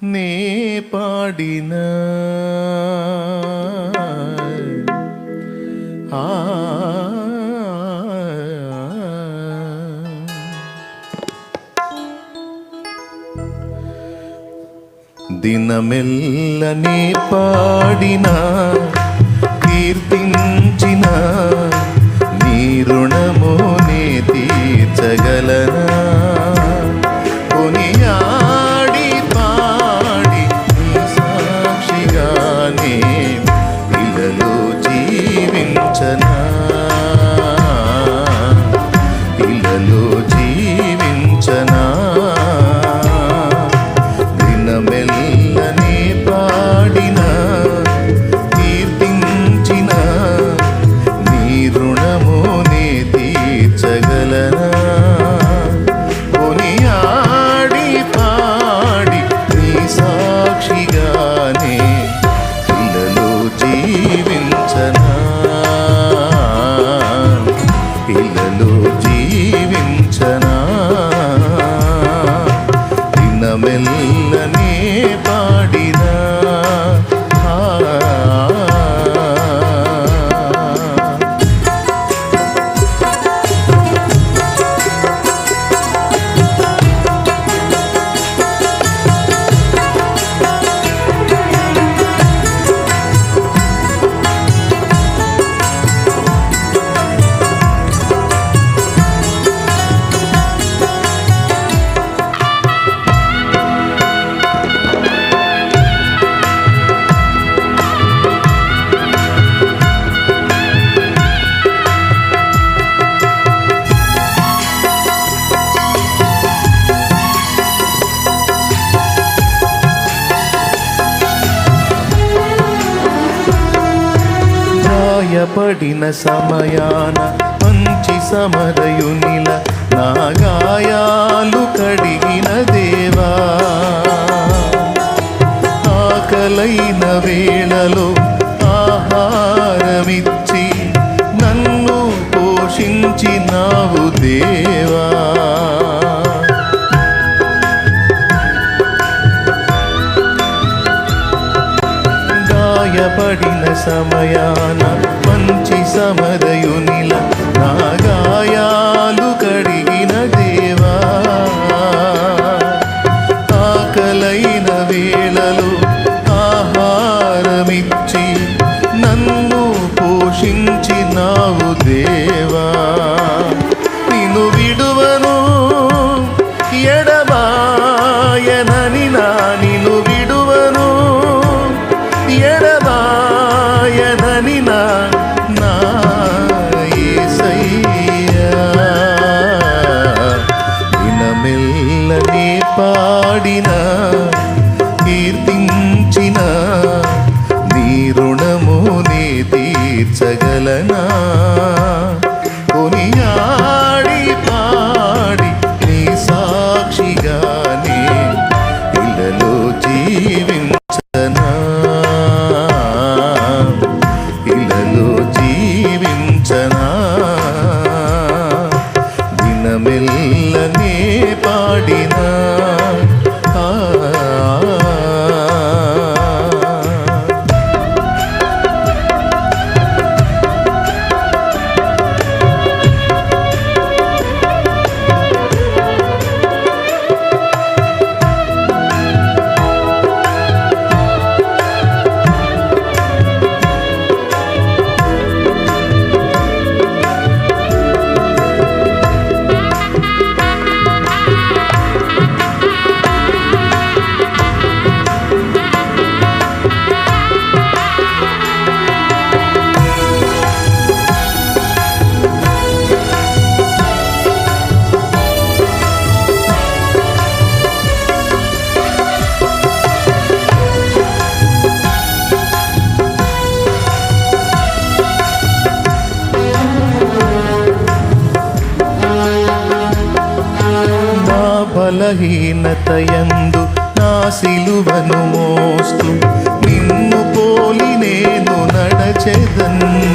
నే పాడిన ఆ దినమెల్లనే పాడిన కీర్తించిన నీ రుణమునే aprender. పడిన సమయాన మంచి సమరయునిల నాగాయాలు కడిగిన దేవా. ఆకలైన వేళలో ఆహారమిచ్చి నన్ను పోషించినావు దేవా. గాయపడిన సమయాన దినమెల్లనే పాడిన కీర్తించిన నీ రుణమునే తీర్చగలనా? బలహీనతయందు నా సిలువను మోస్తూ నిన్ను పోలి నేను నడచెదన్ను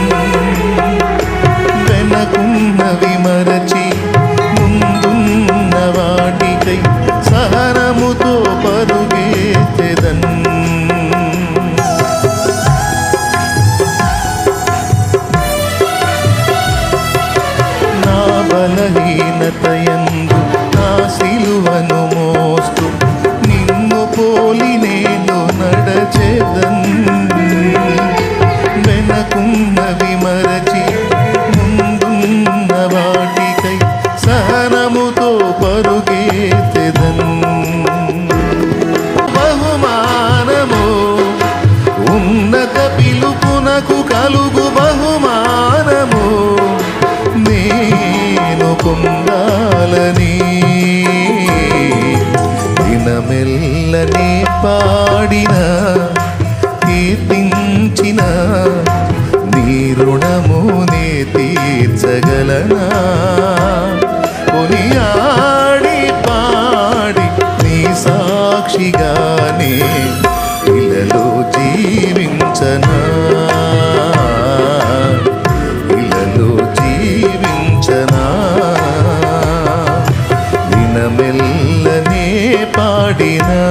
వేధించిన నీ రుణము నే తీర్చగలనా? కొనియాడి పాడి నీ సాక్షిగానే ఇలలో జీవించనా? ఇలలో జీవించనా? దినమెల్ల పాడినా?